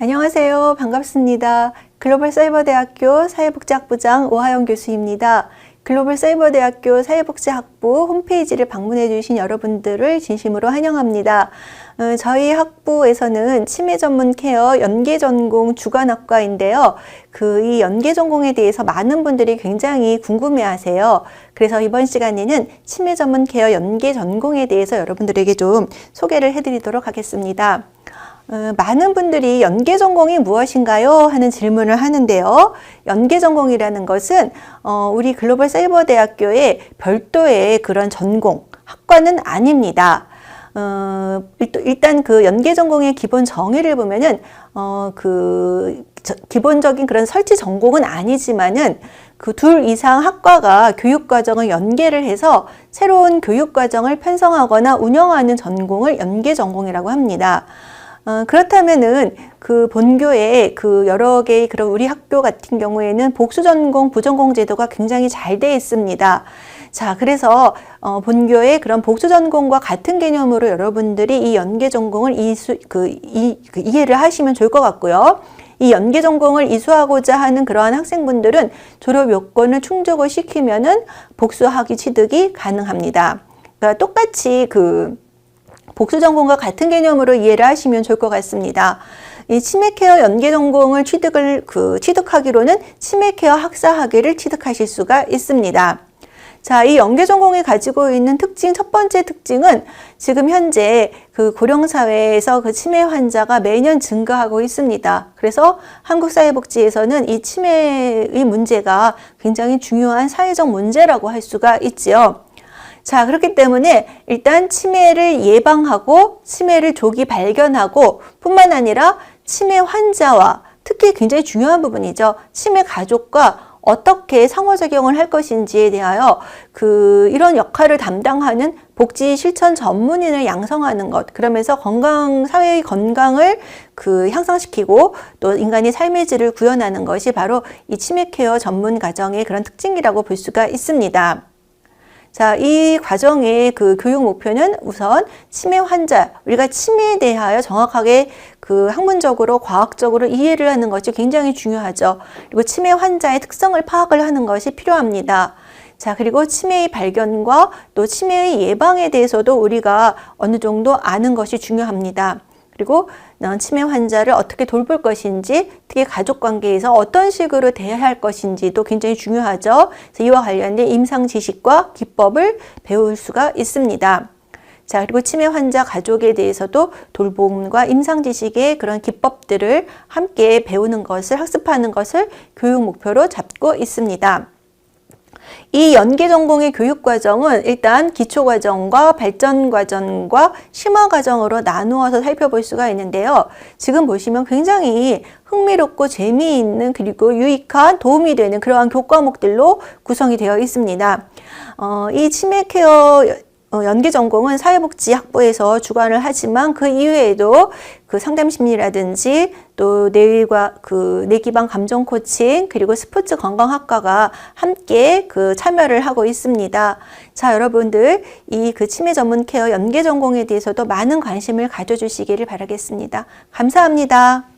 안녕하세요. 반갑습니다. 글로벌 사이버대학교 사회복지학부장 오하영 교수입니다. 글로벌 사이버대학교 사회복지학부 홈페이지를 방문해 주신 여러분들을 진심으로 환영합니다. 어, 저희 학부에서는 치매 전문 케어 연계 전공 주간학과인데요. 그 이 연계 전공에 대해서 많은 분들이 굉장히 궁금해 하세요. 그래서 이번 시간에는 치매 전문 케어 연계 전공에 대해서 여러분들에게 좀 소개를 해 드리도록 하겠습니다. 어, 많은 분들이 연계 전공이 무엇인가요? 하는 질문을 하는데요. 연계 전공이라는 것은 어, 우리 글로벌 사이버 대학교의 별도의 그런 전공 학과는 아닙니다. 어, 일단 그 연계 전공의 기본 정의를 보면은 어, 그 저, 기본적인 그런 설치 전공은 아니지만은 그 둘 이상 학과가 교육 과정을 연계를 해서 새로운 교육 과정을 편성하거나 운영하는 전공을 연계 전공이라고 합니다. 어, 그렇다면은 그 본교에 그 여러 개의 그런 우리 학교 같은 경우에는 복수 전공, 부전공 제도가 굉장히 잘 돼 있습니다. 자, 그래서 어, 본교의 그런 복수 전공과 같은 개념으로 여러분들이 이 연계 전공을 이수 그, 이, 그 이해를 하시면 좋을 것 같고요. 이 연계 전공을 이수하고자 하는 그러한 학생분들은 졸업 요건을 충족을 시키면은 복수학위 취득이 가능합니다. 그러니까 똑같이 그 복수 전공과 같은 개념으로 이해를 하시면 좋을 것 같습니다. 이 치매 케어 연계 전공을 취득을 그 취득하기로는 치매 케어 학사 학위를 취득하실 수가 있습니다. 자, 이 연계 전공이 가지고 있는 특징 첫 번째 특징은 지금 현재 그 고령 사회에서 그 치매 환자가 매년 증가하고 있습니다. 그래서 한국 사회복지에서는 이 치매의 문제가 굉장히 중요한 사회적 문제라고 할 수가 있지요. 자, 그렇기 때문에 일단 치매를 예방하고 치매를 조기 발견하고 뿐만 아니라 치매 환자와 특히 굉장히 중요한 부분이죠. 치매 가족과 어떻게 상호작용을 할 것인지에 대하여 그 이런 역할을 담당하는 복지 실천 전문인을 양성하는 것 그러면서 건강 사회의 건강을 그 향상시키고 또 인간의 삶의 질을 구현하는 것이 바로 이 치매 케어 전문 과정의 그런 특징이라고 볼 수가 있습니다. 자, 이 과정의 그 교육 목표는 우선 치매 환자, 우리가 치매에 대하여 정확하게 그 학문적으로, 과학적으로 이해를 하는 것이 굉장히 중요하죠. 그리고 치매 환자의 특성을 파악을 하는 것이 필요합니다. 자, 그리고 치매의 발견과 또 치매의 예방에 대해서도 우리가 어느 정도 아는 것이 중요합니다. 그리고 치매 환자를 어떻게 돌볼 것인지, 특히 가족 관계에서 어떤 식으로 대해야 할 것인지도 굉장히 중요하죠. 이와 관련된 임상 지식과 기법을 배울 수가 있습니다. 자, 그리고 치매 환자 가족에 대해서도 돌봄과 임상 지식의 그런 기법들을 함께 배우는 것을 학습하는 것을 교육 목표로 잡고 있습니다. 이 연계 전공의 교육 과정은 일단 기초 과정과 발전 과정과 심화 과정으로 나누어서 살펴볼 수가 있는데요. 지금 보시면 굉장히 흥미롭고 재미있는 그리고 유익한 도움이 되는 그러한 교과목들로 구성이 되어 있습니다. 어, 이 치매 케어 어, 연계 전공은 사회복지학부에서 주관을 하지만 그 이외에도 그 상담 심리라든지 또 뇌과 그 뇌기반 감정 코칭 그리고 스포츠 건강학과가 함께 그 참여를 하고 있습니다. 자, 여러분들 이 그 치매 전문 케어 연계 전공에 대해서도 많은 관심을 가져 주시기를 바라겠습니다. 감사합니다.